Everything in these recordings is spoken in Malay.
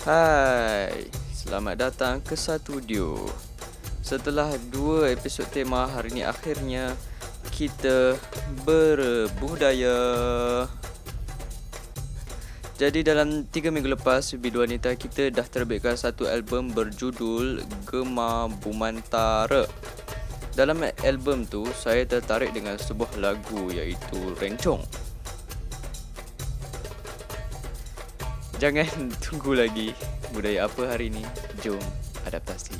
Hai, selamat datang ke satu audio. Setelah dua episod tema hari ini akhirnya kita berbudaya. Jadi dalam tiga minggu lepas, Bidu Wanita kita dah terbitkan satu album berjudul Gema Bumantara. Dalam album tu, saya tertarik dengan sebuah lagu iaitu Rencong. Jangan tunggu lagi budaya apa hari ini. Jom adaptasi.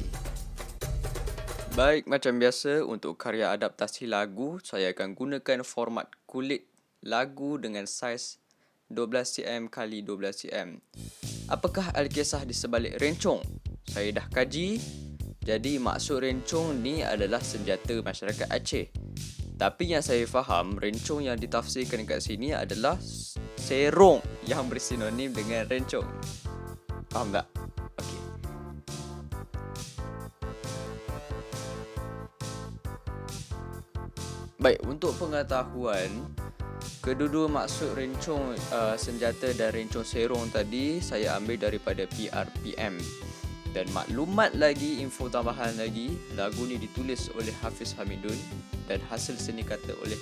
Baik, macam biasa untuk karya adaptasi lagu, saya akan gunakan format kulit lagu dengan saiz 12cm kali 12cm. Apakah alkisah di sebalik rencong? Saya dah kaji. Jadi maksud rencong ni adalah senjata masyarakat Aceh. Tapi yang saya faham, rencong yang ditafsirkan dekat sini adalah serong yang bersinonim dengan rencong. Faham tak? Okey. Baik, untuk pengetahuan, kedua-dua maksud rencong uh, senjata dan rencong serong tadi saya ambil daripada PRPM. Dan maklumat lagi, info tambahan lagi, lagu ni ditulis oleh Hafiz Hamidun dan hasil seni kata oleh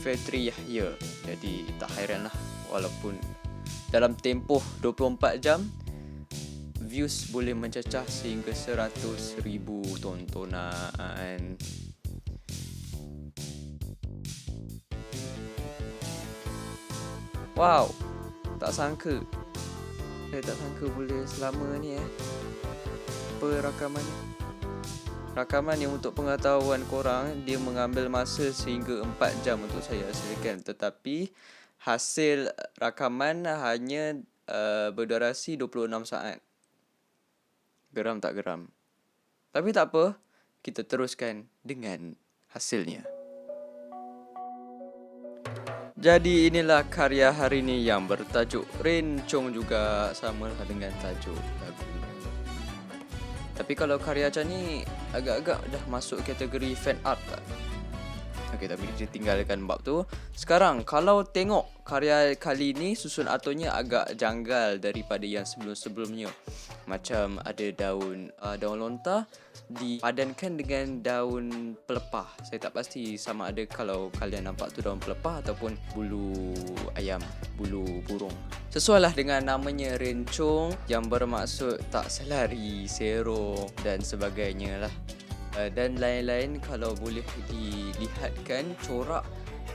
Fetri Yahya. Jadi tak hairanlah walaupun dalam tempoh 24 jam views boleh mencecah sehingga 100,000 tontonan. Wow, tak sangka. Saya tak sangka boleh selama ni eh. Apa rakaman yang untuk pengetahuan korang dia mengambil masa sehingga 4 jam untuk saya hasilkan tetapi hasil rakaman hanya uh, berdurasi 26 saat. Geram tak geram. Tapi tak apa, kita teruskan dengan hasilnya. Jadi inilah karya hari ini yang bertajuk Rencong juga sama dengan tajuk lagu. Tapi kalau karya macam ni agak-agak dah masuk kategori fan art tak? Okey, tapi kita tinggalkan bab tu. Sekarang kalau tengok karya kali ni susun aturnya agak janggal daripada yang sebelum-sebelumnya. Macam ada daun uh, daun lontar dipadankan dengan daun pelepah. Saya tak pasti sama ada kalau kalian nampak tu daun pelepah ataupun bulu ayam, bulu burung. Sesuailah dengan namanya rencong yang bermaksud tak selari, serong dan sebagainya lah. Uh, dan lain-lain kalau boleh dilihatkan corak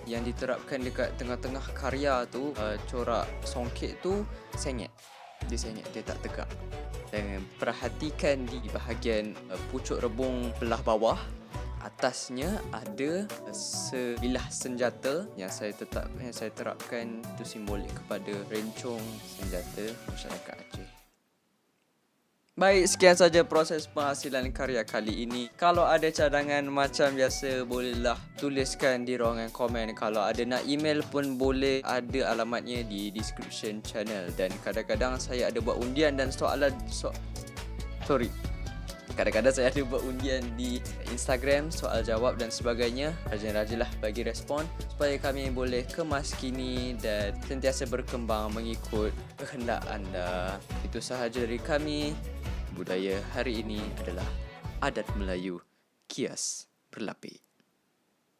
yang diterapkan dekat tengah-tengah karya tu uh, corak songket tu sengit dia sengit dia tak tegak dan perhatikan di bahagian uh, pucuk rebung belah bawah atasnya ada sebilah senjata yang saya tetap yang saya terapkan itu simbolik kepada rencong senjata masyarakat Aceh Baik, sekian saja proses penghasilan karya kali ini. Kalau ada cadangan macam biasa, bolehlah tuliskan di ruangan komen. Kalau ada nak email pun boleh, ada alamatnya di description channel. Dan kadang-kadang saya ada buat undian dan soalan... So, sorry. Kadang-kadang saya ada buat undian di Instagram, soal jawab dan sebagainya. Rajin-rajinlah bagi respon supaya kami boleh kemas kini dan sentiasa berkembang mengikut kehendak anda. Itu sahaja dari kami budaya hari ini adalah adat Melayu kias berlapis.